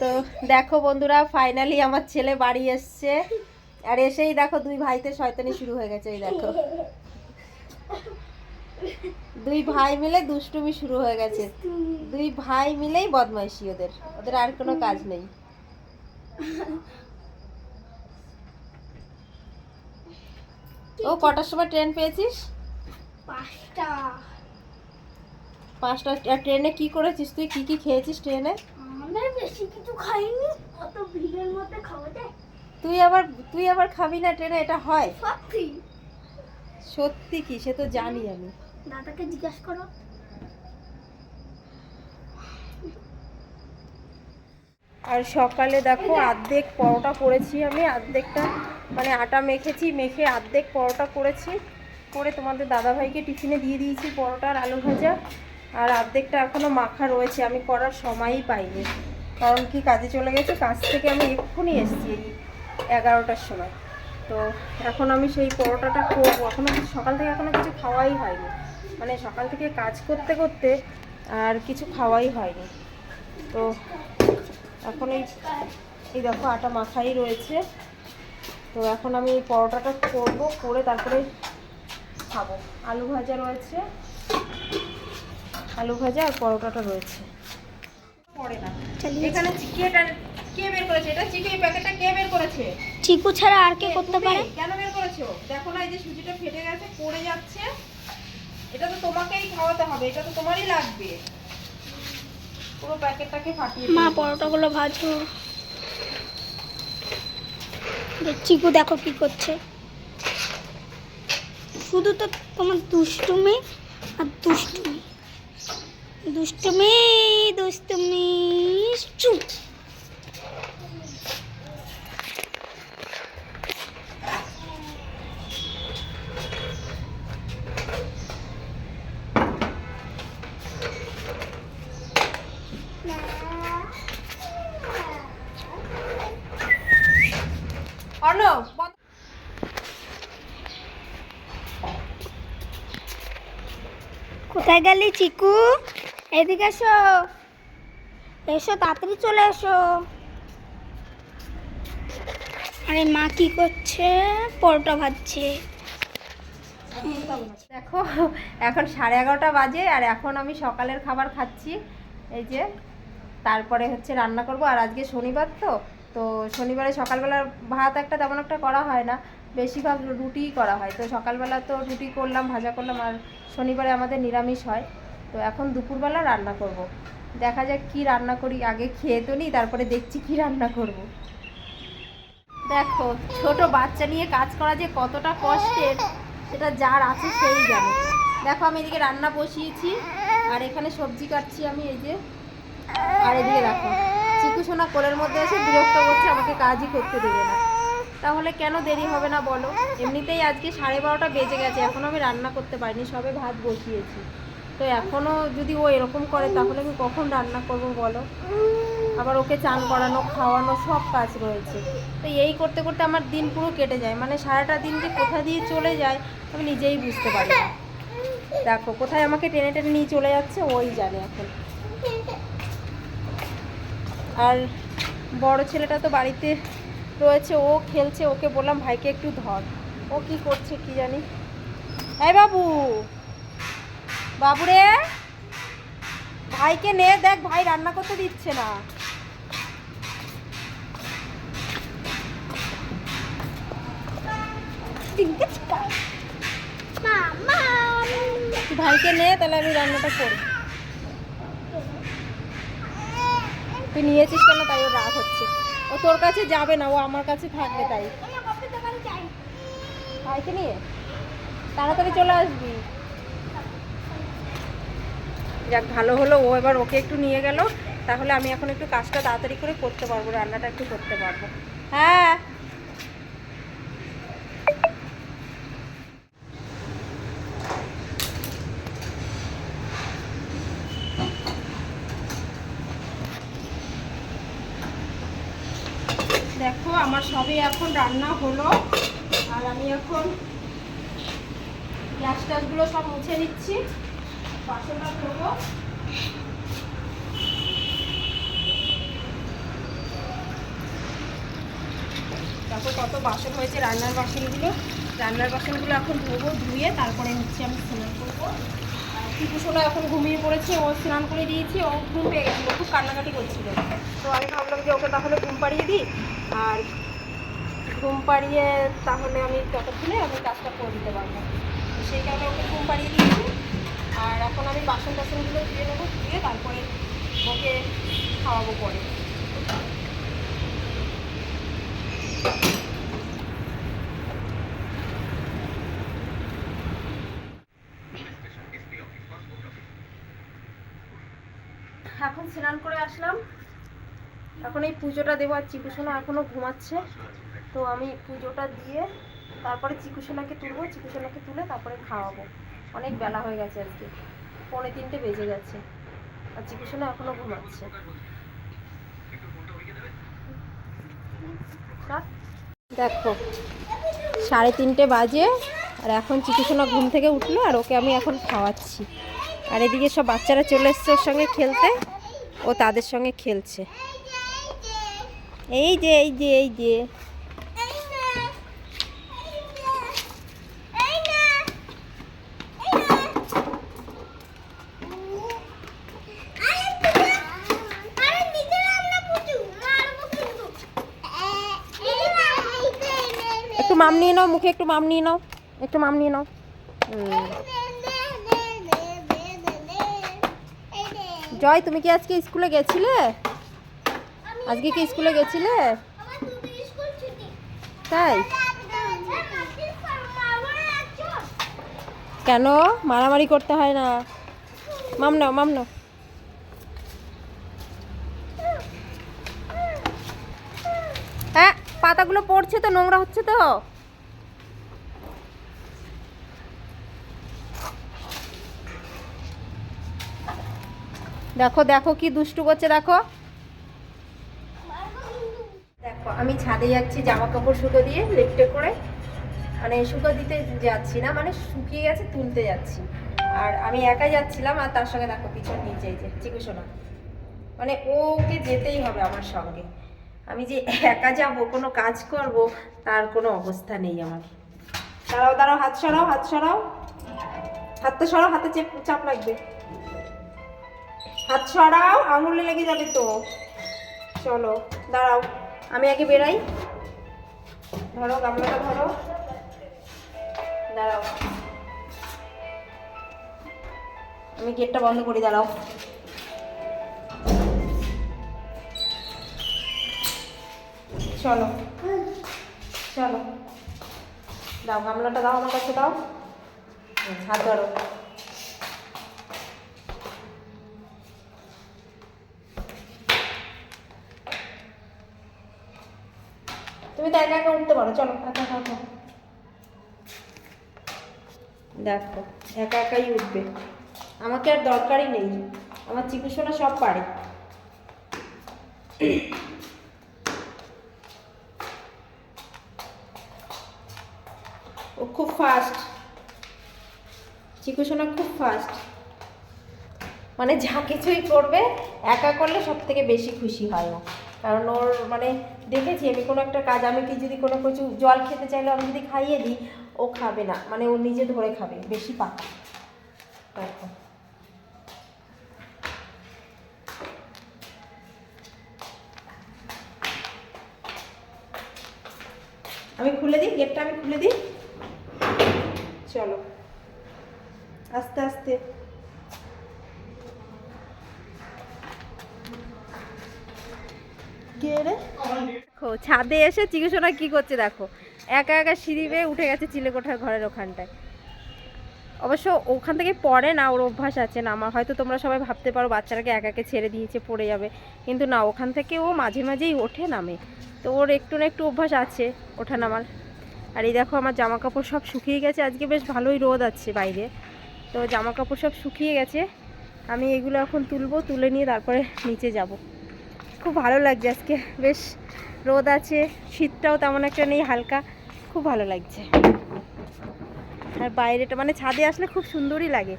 তো দেখো বন্ধুরা ফাইনালি আমার ছেলে বাড়ি এসছে। আর এসেই দেখো দুই ভাইতে শয়তানি শুরু হয়ে গেছে এই দেখো। দুই ভাই মিলে দুষ্টুমি শুরু হয়ে গেছে। দুই ভাই মিলেই বদমাইশি ওদের। ওদের আর কোনো কাজ নেই। ও কটার সময় ট্রেন পেয়েছিস? পাঁচটা। পাঁচটা আর ট্রেনে কি করেছিস তুই? কি কি খেয়েছিস ট্রেনে? বেশি কিছু খাইনি? অত ভিড়ের মধ্যে খাওয়া যায়? তুই আবার তুই আবার খাবি না ট্রেনে এটা হয়। সত্যি? সত্যি কি? সে তো জানি আমি। দাদাকে জিজ্ঞাসা করো। আর সকালে দেখো অর্ধেক পরোটা করেছি আমি অর্ধেকটা মানে আটা মেখেছি মেখে অর্ধেক পরোটা করেছি। করে তোমাদের দাদাভাইকে টিফিনে দিয়ে দিয়েছি পরোটা আর আলু ভাজা। আর অর্ধেকটা এখনও মাখা রয়েছে আমি করার সময়ই পাইনি। কারণ কি, কাজে চলে গেছে, কাজ থেকে আমি এক্ষুনি এসেছি এই এগারোটার সময়। তো এখন আমি সেই পরোটাটা করব। এখনও সকাল থেকে এখনও কিছু খাওয়াই হয়নি। মানে সকাল থেকে কাজ করতে করতে আর কিছু খাওয়াই হয়নি। তো এখন এই এই দেখো আটা মাখাই রয়েছে। তো এখন আমি এই পরোটাটা করব, করে তারপরে খাব। আলু ভাজা রয়েছে। আলু ভাজা আর পরোটাটা রয়েছে। পড়ে না। এখানে কে বের করেছে? এটা প্যাকেটটা কে বের করেছে? চিকু ছাড়া আর কে করতে? পারে? কেন বের করেছ? দেখো না এই যে সুজিটা ফেটে গেছে পড়ে যাচ্ছে। এটা তো তোমাকেই খাওয়াতে হবে এটা তো তোমারই লাগবে। পুরো প্যাকেটটাকে ফাটিয়ে মা পরোটাগুলো ভাজো। চিকু দেখো কি করছে। শুধু তো তোমার দুষ্টুমি আর দুষ্টুমি। দুষ্টুমি দুষ্টুমি চুপ কোথায় গেলি চিকু? এদিকে এসো। এসো, তাড়াতাড়ি চলে এসো। আরে মা কি করছে? পরোটা ভাজছে। দেখো, এখন সাড়ে এগারোটা বাজে আর এখন আমি সকালের খাবার খাচ্ছি। এই যে, তারপরে হচ্ছে রান্না করব। আর আজকে শনিবার তো তো শনিবারে সকালবেলা ভাত একটা তেমন একটা করা হয় না। বেশিরভাগ রুটিই করা হয়। তো সকালবেলা তো রুটি করলাম, ভাজা করলাম, আর শনিবারে আমাদের নিরামিষ হয়। তো এখন দুপুরবেলা রান্না করব। দেখা যাক কি রান্না করি, আগে খেয়ে তো নিই তারপরে দেখছি কি রান্না করব। দেখো, ছোট বাচ্চা নিয়ে কাজ করা যে কতটা কষ্টের, সেটা যার আছে সেই জানে। দেখো, আমি এদিকে রান্না বসিয়েছি, আর এখানে সবজি কাটছি আমি, এই যে। আর এদিকে দেখো, চিকু সোনা কোলের মধ্যে এসে বিরক্ত করছে, আমাকে কাজই করতে দেবে না। তাহলে কেন দেরি হবে না বলো? এমনিতেই আজকে সাড়ে বারোটা বেজে গেছে এখনও আমি রান্না করতে পারিনি, সবে ভাত বসিয়েছি। তো এখনও যদি ও এরকম করে, তাহলে আমি কখন রান্না করব বলো? আবার ওকে চান করানো, খাওয়ানো সব কাজ রয়েছে। তো এই করতে করতে আমার দিন পুরো কেটে যায়। মানে সারাটা দিন যে কোথা দিয়ে চলে যায়, আমি নিজেই বুঝতে পারি না। দেখো, কোথায় আমাকে টেনে টেনে নিয়ে চলে যাচ্ছে, ওই জানে এখন। আর বড় ছেলেটা তো বাড়িতে রয়েছে, ও খেলছে, ওকে বললাম, ভাইকে একটু ধর। ও কি করছে, কি জানি? এই বাবু! বাবুরে। ভাইকে নে, দেখ, ভাই রান্না করতে দিচ্ছে না। ভাইকে নে, তাহলে আমি রান্নাটা করি। তুই নিয়েছিস কেন? তাই ও রাগ হচ্ছে। ও তোর কাছে যাবে না, ও আমার কাছে থাকবে তাই। ভাইকে নিয়ে? তাড়াতাড়ি চলে আসবি। যাক, ভালো হলো। ও এবার ওকে একটু নিয়ে গেল। তাহলে আমি এখন একটু কাজটা তাড়াতাড়ি করে করতে পারব, রান্নাটা একটু করতে পারব। হ্যাঁ। দেখো, আমার সবই এখন রান্না হলো। আর আমি এখন গ্যাস ট্যাসগুলো সব মুছে নিচ্ছি। বাসনটা ধোবো দেখো কত বাসন হয়েছে রান্নার বাসনগুলো। রান্নার বাসনগুলো এখন ধোবো, ধুয়ে তারপরে নিচ্ছি আমি স্নান করব। টিপু সোনা এখন ঘুমিয়ে পড়েছে, ও স্নান করে দিয়েছি, ও ঘুম পেয়ে গেছিল খুব কান্নাকাটি করছিল। তো আমি ভাবলাম যে ওকে তাহলে ঘুম পাড়িয়ে দিই, আর ঘুম পাড়িয়ে তাহলে আমি ততক্ষণে আমি কাজটা করে দিতে পারব। সেই কারণে ওকে ঘুম পাড়িয়ে দিই। এখন আমি বাসন টাসনগুলো ধুয়ে নেব, ধুয়ে তারপরে ওকে খাওয়াবো পরে। এখন স্নান করে আসলাম। এখন এই পুজোটা দেবো, আর চিকুসোনা এখনও ঘুমাচ্ছে। তো আমি পুজোটা দিয়ে তারপরে চিকুসোনাকে তুলবো, চিকুসোনাকে তুলে তারপরে খাওয়াবো। অনেক বেলা হয়ে গেছে আজকে। পৌনে তিনটে বেজে গেছে। আর চিকুসোনা এখনও ঘুমাচ্ছে। দেখো, সাড়ে তিনটে বাজে, আর এখন চিকুসোনা ঘুম থেকে উঠল, আর ওকে আমি এখন খাওয়াচ্ছি। আর এদিকে সব বাচ্চারা চলে এসছে ওর সঙ্গে খেলতে, ও তাদের সঙ্গে খেলছে। এই যে এই যে এই যে। মাম নিয়ে নাও, মুখে একটু মাম নিয়ে নাও, একটু মাম নিয়ে নাও। জয়, তুমি কি আজকে স্কুলে গেছিলে? আজকে কি স্কুলে গেছিলে? তাই? কেন? মারামারি করতে হয় না। মাম নাও মাম নাও। হ্যাঁ পাতাগুলো পড়ছে তো, নোংরা হচ্ছে তো? দেখো দেখো কি দুষ্টু করছে, দেখো। দেখো, আমি ছাদে যাচ্ছি জামা কাপড় শুকো দিয়ে লিফটে করে। মানে শুকো দিতে যাচ্ছি না মানে শুকিয়ে গেছে, তুলতে যাচ্ছি। আর আমি একাই যাচ্ছিলাম, আর তার সঙ্গে দেখো পিছন নিচে যে চিকুসোনা মানে ওকে যেতেই হবে আমার সঙ্গে। আমি যে একা যাব, কোনো কাজ করব, তার কোনো অবস্থা নেই আমার। দাঁড়াও দাঁড়াও, হাত সরাও হাত সরাও। হাতটা সরাও, হাতে চাপ লাগবে। হাত সরাও, আঙুলে লেগে যাবে তো। চলো, দাঁড়াও, আমি আগে বেরাই। ধরো, গামলাটা ধরো। দাঁড়াও। আমি গেটটা বন্ধ করি, দাঁড়াও। চলো চলো। দাও, গামলাটা দাও, আমার কাছে দাও। হাত ধরো। তুমি তো একা একা উঠতে পারো, চলো, একা একা উঠো। দেখো, একা একাই উঠবে। আমাকে আর দরকারই নেই, আমার চিকিৎসাটা সব পারে। ও খুব ফাস্ট চিকুসোনা খুব ফাস্ট মানে যা কিছুই করবে, একা করলে সব থেকে বেশি খুশি হয় ও। কারণ ওর মানে দেখেছি আমি কোনো একটা কাজ, আমি কি যদি কোনো কিছু জল খেতে চাইলে আমি যদি খাইয়ে দিই, ও খাবে না। মানে ও নিজে ধরে খাবে, বেশি পাকা। দেখো। আমি খুলে দিই? গেটটা আমি খুলে দিই? চলো। আস্তে আস্তে। ছাদে এসে চিকিৎসা কি করছে দেখো। একা একা সিঁড়ি বেয়ে উঠে গেছে চিলেকোঠার ঘরের ওখানটায়। অবশ্য ওখান থেকে পড়ে না, ওর অভ্যাস আছে না। আমার হয়তো তোমরা সবাই ভাবতে পারো, বাচ্চাটাকে একাকে ছেড়ে দিয়েছে, পড়ে যাবে। কিন্তু না, ওখান থেকে ও মাঝে মাঝেই ওঠে নামে। তো ওর একটু না একটু অভ্যাস আছে ওঠা নামার। আর এই দেখো, আমার জামা কাপড় সব শুকিয়ে গেছে। আজকে বেশ ভালোই রোদ আছে বাইরে। তো জামা কাপড় সব শুকিয়ে গেছে। আমি এগুলো এখন তুলবো, তুলে নিয়ে তারপরে নিচে যাব। খুব ভালো লাগছে আজকে। বেশ রোদ আছে, শীতটাও তেমন একটা নেই, হালকা। খুব ভালো লাগছে। আর বাইরেটা মানে ছাদে আসলে খুব সুন্দরই লাগে।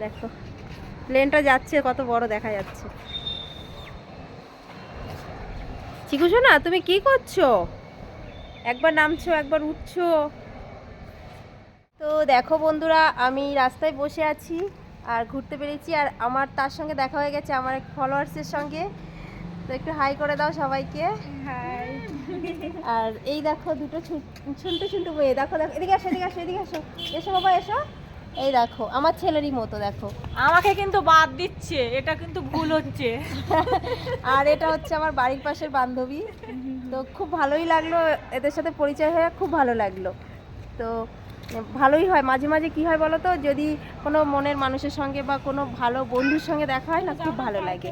দেখো প্লেনটা যাচ্ছে, কত বড় দেখা যাচ্ছে। চিকুছো না তুমি কি করছ? একবার নামছো, একবার উঠছো। তো দেখো বন্ধুরা, আমি রাস্তায় বসে আছি আর ঘুরতে পেরেছি। আর আমার তার সঙ্গে দেখা হয়ে গেছে, আমার এক ফলোয়ার্সের সঙ্গে। একটু হাই করে দাও সবাইকে। হাই। আর এই দেখো দুটো ছুনটু ছুনটু বইয়ে দেখো দেখো এদিকে আসো এদিকে আসো এদিকে আসো। এসো বাবা এসো। এই দেখো আমার ছেলেরই মতো দেখো। আমাকে কিন্তু বাদ দিচ্ছে এটা কিন্তু ভুল হচ্ছে। আর এটা হচ্ছে আমার বাড়ির পাশের বান্ধবী। তো খুব ভালোই লাগল এদের সাথে পরিচয় হয়ে খুব ভালো লাগল। তো ভালোই হয়। মাঝে মাঝে কি হয় বলো তো যদি কোনো মনের মানুষের সঙ্গে বা কোনো ভালো বন্ধুর সঙ্গে দেখা হয় না খুব ভালো লাগে।